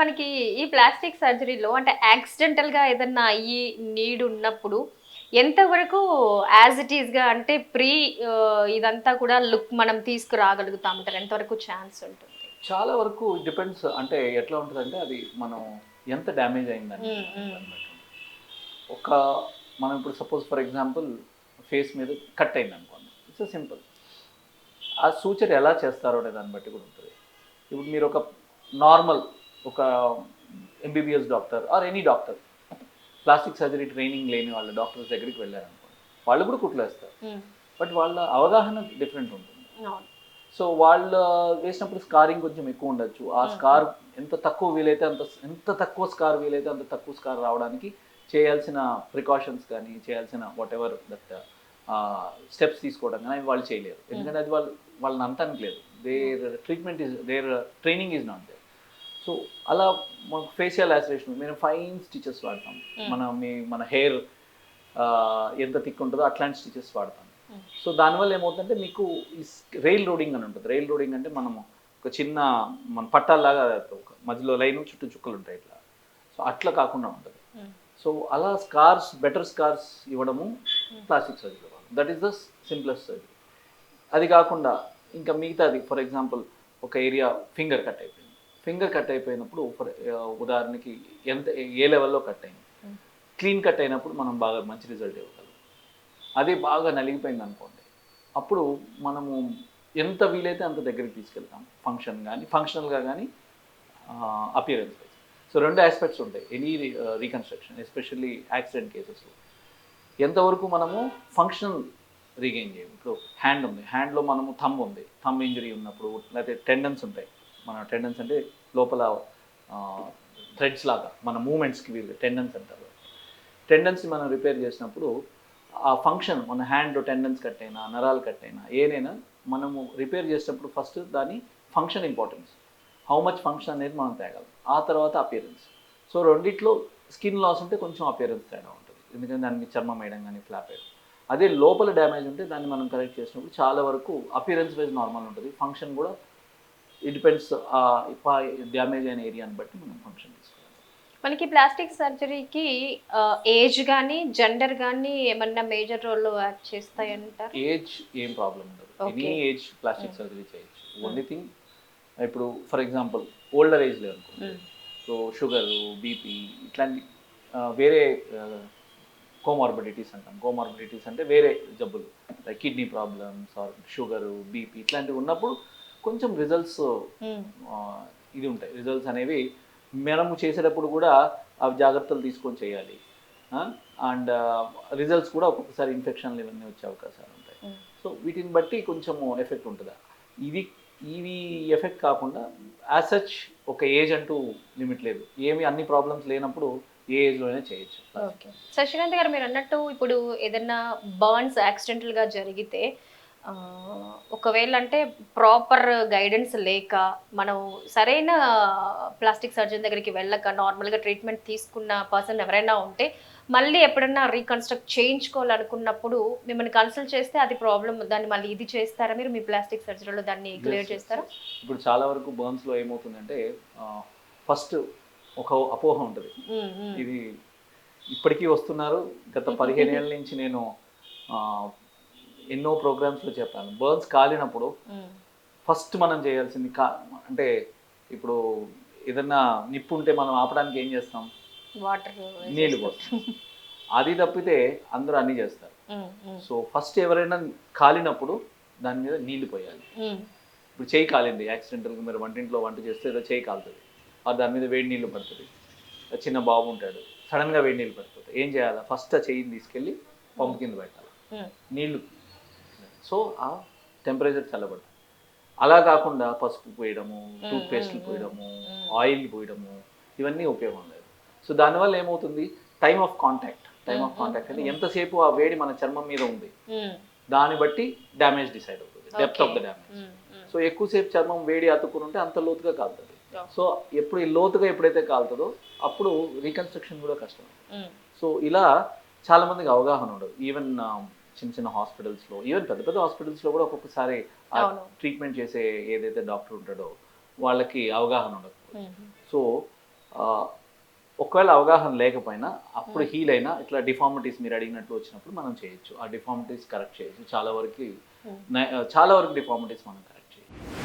మనకి ఈ ప్లాస్టిక్ సర్జరీలో అంటే యాక్సిడెంటల్గా ఏదన్నా అయ్యి నీడ్ ఉన్నప్పుడు ఎంతవరకు యాజ్ ఇట్ ఈస్గా అంటే ప్రీ ఇదంతా కూడా లుక్ మనం తీసుకురాగలుగుతాం అంటారు ఎంతవరకు ఛాన్స్ ఉంటుంది? చాలా వరకు డిపెండ్స్ అంటే ఎట్లా ఉంటుందంటే అది మనం ఎంత డ్యామేజ్ అయిందని. ఒక మనం ఇప్పుడు సపోజ్ ఫర్ ఎగ్జాంపుల్ ఫేస్ మీద కట్ అయింది అనుకోండి. It's simple. ఆ సూచర్ ఎలా చేస్తారో అనే దాన్ని బట్టి కూడా ఉంటుంది. ఇప్పుడు మీరు ఒక నార్మల్ ఒక MBBS doctor or any doctor plastic surgery training లేని వాళ్ళ డాక్టర్స్ దగ్గరికి వెళ్ళారనుకోండి వాళ్ళు కూడా కుట్లేస్తారు. బట్ వాళ్ళ అవగాహన డిఫరెంట్ ఉంటుంది. సో వాళ్ళు వేసినప్పుడు స్కారింగ్ కొంచెం ఎక్కువ ఉండొచ్చు. ఆ. స్కార్ ఎంత తక్కువ వీలైతే అంత ఎంత తక్కువ స్కార్ వీలైతే అంత తక్కువ స్కార్ రావడానికి చేయాల్సిన ప్రికాషన్స్ కానీ చేయాల్సిన వాట్ ఎవర్ దట్ స్టెప్స్ తీసుకోవడం కానీ అవి వాళ్ళు చేయలేరు. ఎందుకంటే అది వాళ్ళు వాళ్ళని అంటానికి లేదు there treatment is there training is not there so అలా మనకు ఫేషియల్ యాసిరేషన్ మేము ఫైన్ స్టిచెస్ వాడతాం. Mm. మన మీ మన హెయిర్ ఎంత థిక్ ఉంటుందో అట్లాంటి స్టిచెస్ వాడతాం. సో దానివల్ల ఏమవుతుందంటే మీకు ఈ రైల్ రోడింగ్ అని ఉంటుంది. రైల్ రోడింగ్ అంటే మనము ఒక చిన్న మన పట్టాల్లాగా ఒక మధ్యలో లైన్ చుట్టూ చుక్కలు ఉంటాయి ఇట్లా. సో అట్లా కాకుండా ఉంటుంది. సో అలా స్కార్స్ బెటర్ స్కార్స్ ఇవ్వడము. Plastic surgery that is the simplest surgery అది కాకుండా ఇంకా మిగతాది ఫర్ ఎగ్జాంపుల్ ఒక ఏరియా ఫింగర్ కట్ అయిపోయింది. ఫింగర్ కట్ అయిపోయినప్పుడు ఉదాహరణకి ఎంత ఏ లెవెల్లో కట్ అయింది? Mm. క్లీన్ కట్ అయినప్పుడు మనం బాగా మంచి రిజల్ట్ ఇవ్వగలం. అదే బాగా నలిగిపోయింది అనుకోండి. అప్పుడు మనము ఎంత వీలైతే అంత దగ్గరికి తీసుకెళ్తాం. ఫంక్షన్ కానీ ఫంక్షనల్గా కానీ అపియరెన్స్ వైజ్ సో రెండు ఆస్పెక్ట్స్ ఉంటాయి. ఎనీ రీకన్స్ట్రక్షన్ ఎస్పెషల్లీ యాక్సిడెంట్ కేసెస్లో ఎంతవరకు మనము ఫంక్షనల్ రీగెయిన్ చేయం? ఇప్పుడు హ్యాండ్ ఉంది. హ్యాండ్లో మనము థమ్ ఉంది. థమ్ ఇంజరీ ఉన్నప్పుడు లేకపోతే టెండన్స్ ఉంటాయి. మన టెండన్స్ అంటే లోపల థ్రెడ్స్ లాగా మన మూమెంట్స్కి వీళ్ళు టెండన్స్ అంటారు. టెండన్స్ని మనం రిపేర్ చేసినప్పుడు ఆ ఫంక్షన్ మన హ్యాండ్ టెండన్స్ కట్ అయినా నరాలు కట్ అయినా ఏదైనా మనము రిపేర్ చేసినప్పుడు ఫస్ట్ దాని function importance how much function అనేది మనం తేగలం. ఆ తర్వాత అపియరెన్స్ సో రెండిట్లో స్కిన్ లాస్ ఉంటే కొంచెం అపియరెన్స్ తేడా ఉంటుంది. ఎందుకంటే దానికి చర్మం వేయడం కానీ ఫ్లాప్ వేయడం. అదే లోపల డ్యామేజ్ ఉంటే దాన్ని మనం కరెక్ట్ చేసినప్పుడు చాలా వరకు అపియరెన్స్ వైజ్ నార్మల్ ఉంటుంది. ఫంక్షన్ కూడా ఇట్ డిపెండ్స్ డ్యామేజ్ అయిన ఏరియాని బట్టి మనం ఫంక్షన్ తీసుకోవాలి. మనకి ప్లాస్టిక్ సర్జరీకి ఏజ్ కానీ జెండర్ కానీ ఏమన్నా మేజర్ రోల్ యాక్ట్ చేస్తాయంటారు? ఏజ్ ఏం ప్రాబ్లం ఉండదు. ఎనీ. Age plastic. సర్జరీ చేయొచ్చు. ఓన్లీ థింగ్ ఇప్పుడు ఫర్ ఎగ్జాంపుల్ ఓల్డర్ ఏజ్లో అనుకోండి. సో షుగర్ బీపీ ఇట్లాంటి వేరే కోమార్బిడిటీస్ అంటాం. కోమార్బిడిటీస్ అంటే వేరే జబ్బులు. Like kidney problems or sugar BP ఇట్లాంటివి ఉన్నప్పుడు కొంచెం రిజల్ట్స్ ఇది ఉంటాయి. రిజల్ట్స్ అనేవి మనము చేసేటప్పుడు కూడా అవి జాగ్రత్తలు తీసుకొని చేయాలి. అండ్ రిజల్ట్స్ కూడా ఒక్కొక్కసారి ఇన్ఫెక్షన్లు ఇవన్నీ వచ్చే అవకాశాలు ఉంటాయి. సో వీటిని బట్టి కొంచెము ఎఫెక్ట్ ఉంటుందా? ఇది ఇవి ఎఫెక్ట్ కాకుండా యాజ్ సచ్ ఒక ఏజ్ అంటూ లిమిట్ లేదు. ఏమి అన్ని ప్రాబ్లమ్స్ లేనప్పుడు ఏ ఏజ్లోనే చేయొచ్చు. శశికాంత్ గారు మీరు అన్నట్టు ఇప్పుడు ఏదైనా బర్న్స్ యాక్సిడెంటల్గా జరిగితే ఒకవేళ అంటే ప్రాపర్ గైడెన్స్ లేక మనం సరైన ప్లాస్టిక్ సర్జన్ దగ్గరికి వెళ్ళక నార్మల్గా ట్రీట్మెంట్ తీసుకున్న పర్సన్ ఎవరైనా ఉంటే మళ్ళీ ఎప్పుడన్నా రీకన్స్ట్రక్ట్ చేయించుకోవాలనుకున్నప్పుడు మిమ్మల్ని కన్సల్ట్ చేస్తే అది ప్రాబ్లం దాన్ని మళ్ళీ ఇది చేస్తారా మీరు? మీ ప్లాస్టిక్ సర్జరీలో దాన్ని క్లియర్ చేస్తారా? ఇప్పుడు చాలా వరకు బర్న్స్లో ఏమవుతుందంటే ఫస్ట్ ఒక అపోహ ఉంటుంది. ఇది ఇప్పటికీ వస్తున్నారు. గత పదిహేను ఏళ్ళ నుంచి నేను ఎన్నో ప్రోగ్రామ్స్లో చెప్పాను. బర్న్స్ కాలినప్పుడు ఫస్ట్ మనం చేయాల్సింది కా అంటే ఇప్పుడు ఏదన్నా నిప్పు ఉంటే మనం ఆపడానికి ఏం చేస్తాం? వాటర్ నీళ్ళు పోస్తాం. అది తప్పితే అందరూ అన్నీ చేస్తారు. సో ఫస్ట్ ఎవరైనా కాలినప్పుడు దాని మీద నీళ్ళు పోయాలి. ఇప్పుడు చేయి కాలింది. యాక్సిడెంటల్గా మీరు వంటింట్లో వంట చేస్తే ఏదో చేయి కాలుతుంది. ఆ దాని మీద వేడి నీళ్ళు పడుతుంది. చిన్న బాబు ఉంటాడు. సడన్గా వేడి నీళ్ళు పడిపోతాయి. ఏం చేయాలి? ఫస్ట్ ఆ చెయ్యిని తీసుకెళ్ళి పంపు కింద పెట్టాలి. నీళ్ళు సో ఆ టెంపరేచర్ చల్లబడుతుంది. అలా కాకుండా పసుపు పోయడము టూత్ పేస్ట్లు పోయడము. ఆయిల్ పోయడము ఇవన్నీ ఉపయోగం లేదు సో దానివల్ల ఏమవుతుంది? Time of contact time of contact అంటే. ఎంతసేపు ఆ వేడి మన చర్మం మీద ఉంది? దాన్ని బట్టి డ్యామేజ్ డిసైడ్ అవుతుంది. Depth of the. Damage. So ఎక్కువసేపు చర్మం వేడి అతుక్కుని ఉంటే అంత లోతుగా కాలుతుంది. సో ఎప్పుడు ఈ లోతుగా ఎప్పుడైతే కాలుతుందో అప్పుడు రీకన్స్ట్రక్షన్ కూడా కష్టం సో ఇలా చాలా మందికి అవగాహన ఉండదు. ఈవెన్ చిన్న చిన్న హాస్పిటల్స్లో ఈవెన్ పెద్ద పెద్ద హాస్పిటల్స్లో కూడా ఒక్కొక్కసారి ఆ. ట్రీట్మెంట్ చేసే ఏదైతే డాక్టర్ ఉంటాడో వాళ్ళకి అవగాహన ఉండదు సో ఒకవేళ అవగాహన లేకపోయినా అప్పుడు హీల్ అయినా ఇట్లా డిఫార్మిటీస్ మీరు అడిగినట్లు వచ్చినప్పుడు మనం చేయొచ్చు. ఆ డిఫార్మిటీస్ కరెక్ట్ చేయొచ్చు. చాలా వరకు చాలా వరకు డిఫార్మిటీస్ మనం కరెక్ట్ చేయొచ్చు.